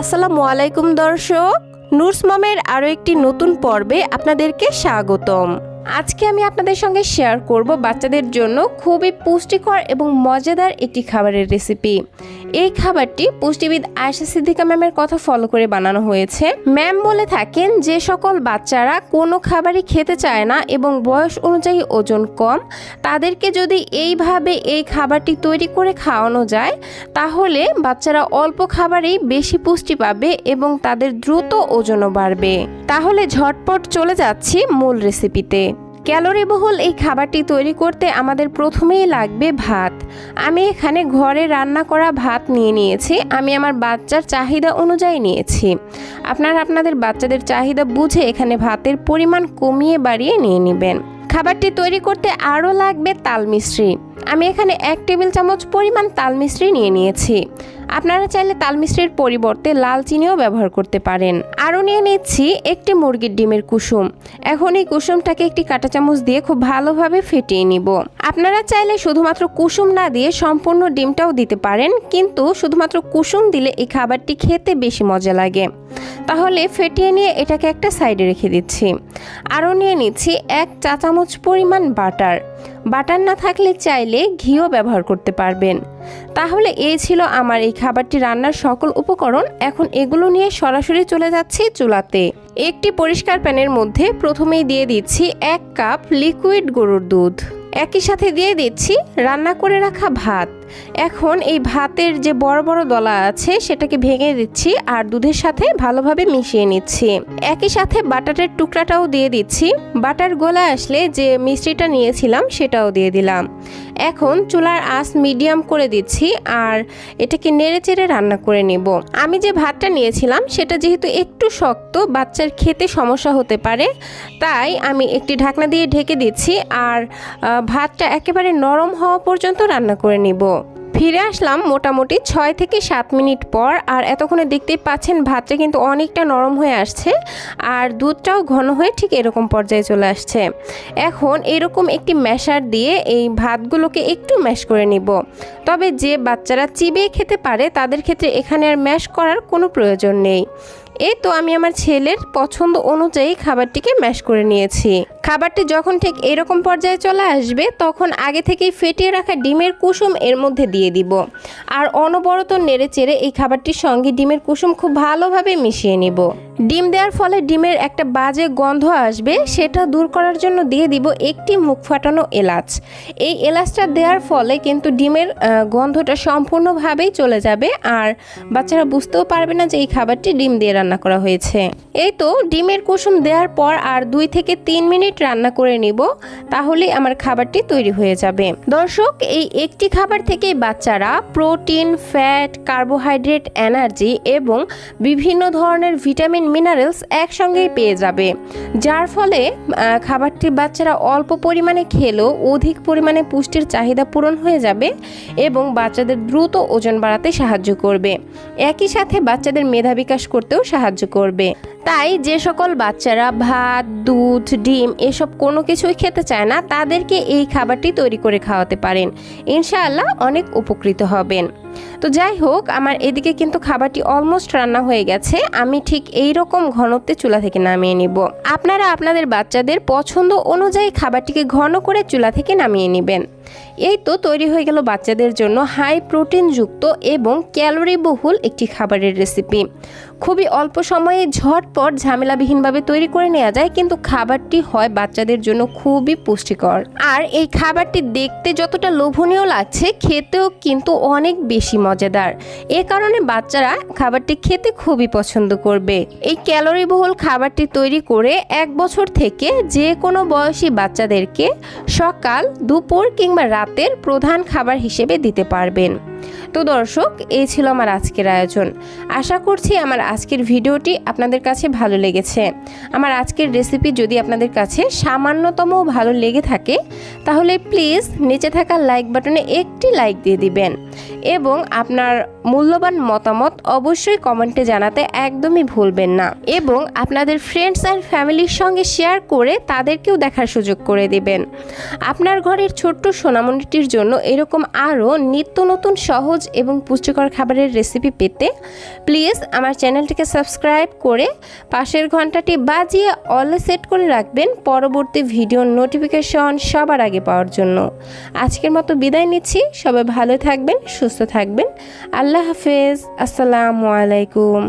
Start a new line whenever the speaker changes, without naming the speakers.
আসসালামু আলাইকুম দর্শক। নুরস মমের আরও একটি নতুন পর্বে আপনাদেরকে স্বাগতম। আজকে আমি আপনাদের সঙ্গে শেয়ার করব বাচ্চাদের জন্য খুবই পুষ্টিকর এবং মজাদার একটি খাবারের রেসিপি এই খাবারটি পুষ্টিবিদ আয়সা সিদ্দিকা ম্যামের কথা ফলো করে বানানো হয়েছে। ম্যাম বলে থাকেন, যে সকল বাচ্চারা কোনো খাবারই খেতে চায় না এবং বয়স অনুযায়ী ওজন কম, তাদেরকে যদি এইভাবে এই খাবারটি তৈরি করে খাওয়ানো যায়, তাহলে বাচ্চারা অল্প খাবারেই বেশি পুষ্টি পাবে এবং তাদের দ্রুত ওজনও বাড়বে। তাহলে ঝটপট চলে যাচ্ছি মূল রেসিপিতে ক্যালোরিবহুল এই খাবারটি তৈরি করতে আমাদের প্রথমেই লাগবে ভাত। আমি এখানে ঘরে রান্না করা ভাত নিয়ে নিয়েছি। আমি আমার বাচ্চার চাহিদা অনুযায়ী নিয়েছি। আপনারা আপনাদের বাচ্চাদের চাহিদা বুঝে এখানে ভাতের পরিমাণ কমিয়ে বাড়িয়ে নিয়ে নেবেন। খাবারটি তৈরি করতে আরও লাগবে তাল মিশ্রি। আমি এখানে এক টেবিল চামচ পরিমাণ তাল মিশ্রি নিয়ে নিয়েছি। আপনারা চাইলে তাল মিশ্রির পরিবর্তে লাল চিনিও ব্যবহার করতে পারেন। আরও নিয়ে নিচ্ছি একটি মুরগির ডিমের কুসুম। এখন এই কুসুমটাকে একটি কাঁটা চামচ দিয়ে খুব ভালোভাবে ফেটিয়ে নিব। আপনারা চাইলে শুধুমাত্র কুসুম না দিয়ে সম্পূর্ণ ডিমটাও দিতে পারেন, কিন্তু শুধুমাত্র কুসুম দিলে এই খাবারটি খেতে বেশি মজা লাগে। তাহলে ফেটিয়ে নিয়ে এটাকে একটা সাইডে রেখে দিচ্ছি। আরও নিয়ে নিচ্ছি এক চা চামচ পরিমাণ বাটার। বাটার না থাকলে চাইলে ঘিও ব্যবহার করতে পারবেন। তাহলে এই ছিল আমার এই খাবারটি রান্নার সকল উপকরণ। এখন এগুলো নিয়ে সরাসরি চলে যাচ্ছি চুলাতে। একটি পরিষ্কার প্যানের মধ্যে প্রথমেই দিয়ে দিচ্ছি এক কাপ লিকুইড গরুর দুধ। একই সাথে দিয়ে দিচ্ছি রান্না করে রাখা ভাত। এখন এই ভাতের যে বড় বড় দলা আছে, সেটাকে ভেঙে দিচ্ছি আর দুধের সাথে ভালোভাবে মিশিয়ে নিচ্ছি। একই সাথে বাটারের টুকরাটাও দিয়ে দিচ্ছি। বাটার গলা আসলে যে মিষ্টিটা নিয়েছিলাম, সেটাও দিয়ে দিলাম। এখন চুলার আঁচ মিডিয়াম করে দিচ্ছি আর এটাকে নেড়ে চেড়ে রান্না করে নেব। আমি যে ভাতটা নিয়েছিলাম, সেটা যেহেতু একটু শক্ত, বাচ্চার খেতে সমস্যা হতে পারে, তাই আমি একটি ঢাকনা দিয়ে ঢেকে দিচ্ছি আর ভাতটা একেবারে নরম হওয়া পর্যন্ত রান্না করে নিব। ফিরে আসলাম মোটামুটি ছয় থেকে সাত মিনিট পর, আর এতক্ষণে দেখতেই পাচ্ছেন ভাতটা কিন্তু অনেকটা নরম হয়ে আসছে, আর দুধটাও ঘন হয়ে ঠিক এরকম পর্যায়ে চলে আসছে। এখন এরকম একটি ম্যাশার দিয়ে এই ভাতগুলোকে একটু ম্যাশ করে নিব। তবে যে বাচ্চারা চিবিয়ে খেতে পারে, তাদের ক্ষেত্রে এখানে আর ম্যাশ করার কোনো প্রয়োজন নেই। এই তো আমি আমার ছেলের পছন্দ অনুযায়ী খাবারটিকে ম্যাশ করে নিয়েছি। খাবারটি যখন ঠিক এরকম পর্যায়ে চলে আসবে, তখন আগে থেকেই ফেটিয়ে রাখা ডিমের কুসুম এর মধ্যে দিয়ে দিব। আর অনবরত নেড়ে চেড়ে এই খাবারটির সঙ্গে ডিমের কুসুম খুব ভালোভাবে মিশিয়ে নিব। ডিম দেওয়ার ফলে ডিমের একটা বাজে গন্ধ আসবে, সেটা দূর করার জন্য দিয়ে দিব একটি মুখ ফাটানো এলাচ। এই এলাচটা দেওয়ার ফলে কিন্তু ডিমের গন্ধটা সম্পূর্ণভাবেই চলে যাবে আর বাচ্চারা বুঝতেও পারবে না যে এই খাবারটি ডিম দিয়ে রান্না করা হয়েছে। এই তো ডিমের কুসুম দেওয়ার পর আর দুই থেকে তিন মিনিট রান্না করে নিব, তাহলেই আমার খাবারটি তৈরি হয়ে যাবে। দর্শক, এই একটি খাবার থেকেই বাচ্চারা প্রোটিন, ফ্যাট, কার্বোহাইড্রেট, এনার্জি এবং বিভিন্ন ধরনের ভিটামিন মিনারেলস একসঙ্গেই পেয়ে যাবে। যার ফলে খাবারটি বাচ্চারা অল্প পরিমাণে খেলেও অধিক পরিমাণে পুষ্টির চাহিদা পূরণ হয়ে যাবে এবং বাচ্চাদের দ্রুত ওজন বাড়াতে সাহায্য করবে। একই সাথে বাচ্চাদের মেধা বিকাশ করতেও সাহায্য করবে। তাই যে সকল বাচ্চারা ভাত, দুধ, ডিম এসব কোনো কিছুই খেতে চায় না, তাদেরকে এই খাবারটি তৈরি করে খাওয়াতে পারেন। ইনশাআল্লাহ অনেক উপকৃত হবেন। তো যাই হোক, আমার এদিকে কিন্তু খাবারটি অলমোস্ট রান্না হয়ে গেছে। আমি ঠিক এই রকম ঘনত্বে চুলা থেকে নামিয়ে নিব। আপনারা আপনাদের বাচ্চাদের পছন্দ অনুযায়ী খাবারটিকে ঘন করে চুলা থেকে নামিয়ে নেবেন। এই তো তৈরি হয়ে গেল বাচ্চাদের জন্য হাই প্রোটিনযুক্ত এবং ক্যালোরি বহুল একটি খাবারের রেসিপি খুবই অল্প সময়ে ঝটপট ঝামেলাবিহীনভাবে তৈরি করে নেওয়া যায়, কিন্তু খাবারটি হয় বাচ্চাদের জন্য খুবই পুষ্টিকর। আর এই খাবারটি দেখতে যতটা লোভনীয় লাগছে, খেতেও কিন্তু অনেক বেশি মজাদার। এ কারণে বাচ্চারা খাবারটি খেতে খুবই পছন্দ করবে। এই ক্যালোরি বহুল খাবারটি তৈরি করে এক বছর থেকে যে কোনো বয়সী বাচ্চাদেরকে সকাল, দুপুর কিংবা রাতের প্রধান খাবার হিসেবে দিতে পারবেন। তো দর্শক, এই ছিল আমার আজকের আয়োজন। আশা করছি আমার আজকের ভিডিওটি আপনাদের কাছে ভালো লেগেছে। আমার আজকের রেসিপি যদি আপনাদের কাছে সামান্যতম ভালো লেগে থাকে, তাহলে প্লিজ নিচে থাকা লাইক বাটনে একটি লাইক দিয়ে দিবেন এবং আপনার মূল্যবান মতামত অবশ্যই কমেন্টে জানাতে একদমই ভুলবেন না এবং আপনাদের ফ্রেন্ডস অ্যান্ড ফ্যামিলির সঙ্গে শেয়ার করে তাদেরকেও দেখার সুযোগ করে দেবেন। আপনার ঘরের ছোট্ট সোনামণিটির জন্য এরকম আরও নিত্য নতুন সহজ এবং পুষ্টিকর খাবারের রেসিপি পেতে প্লিজ আমার চ্যানেলটিকে সাবস্ক্রাইব করে পাশের ঘন্টাটি বাজিয়ে অলে সেট করে রাখবেন পরবর্তী ভিডিও নোটিফিকেশন সবার আগে পাওয়ার জন্য। আজকের মতো বিদায় নিচ্ছি। সবাই ভালো থাকবেন, সুস্থ থাকবেন। আল্লাহ হাফেজ। আসসালামু আলাইকুম।